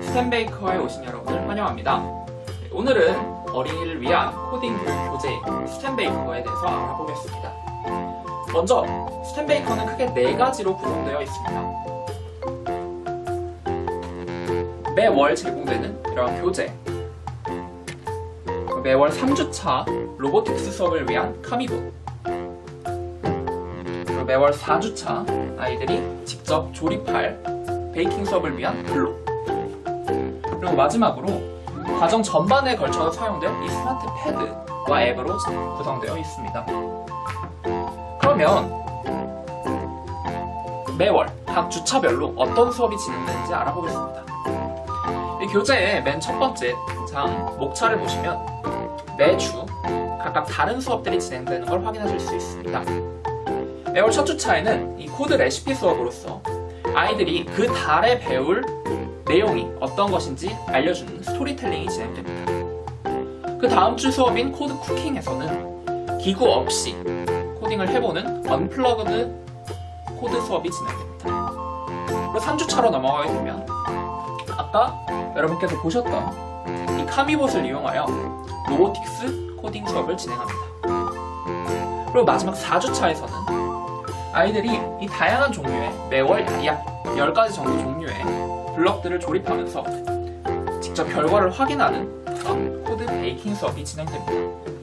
스탠베이커에 오신 여러분을 환영합니다. 네, 오늘은 어린이를 위한 코딩 교재 스탠베이커에 대해서 알아보겠습니다. 먼저 스탠베이커는 크게 네 가지로 구성되어 있습니다. 매월 제공되는 이러한 교재 매월 3주차 로보틱스 수업을 위한 카미본 그리고 매월 4주차 아이들이 직접 조립할 베이킹 수업을 위한 블록 그리고 마지막으로 과정 전반에 걸쳐서 사용될 이 스마트 패드와 앱으로 구성되어 있습니다. 그러면 매월 각 주차별로 어떤 수업이 진행되는지 알아보겠습니다. 이 교재의 맨 첫 번째 장 목차를 보시면 매주 각각 다른 수업들이 진행되는 걸 확인하실 수 있습니다. 매월 첫 주차에는 이 코드 레시피 수업으로서 아이들이 그 달에 배울 내용이 어떤 것인지 알려주는 스토리텔링이 진행됩니다. 그 다음 주 수업인 코드 쿠킹에서는 기구 없이 코딩을 해보는 언플러그드 코드 수업이 진행됩니다. 그리고 3주차로 넘어가게 되면 아까 여러분께서 보셨던 이 카미봇을 이용하여 로보틱스 코딩 수업을 진행합니다. 그리고 마지막 4주차에서는 아이들이 이 다양한 종류의 매월 약 10가지 정도 종류의 블럭들을 조립하면서 직접 결과를 확인하는 그런 코드 베이킹 수업이 진행됩니다.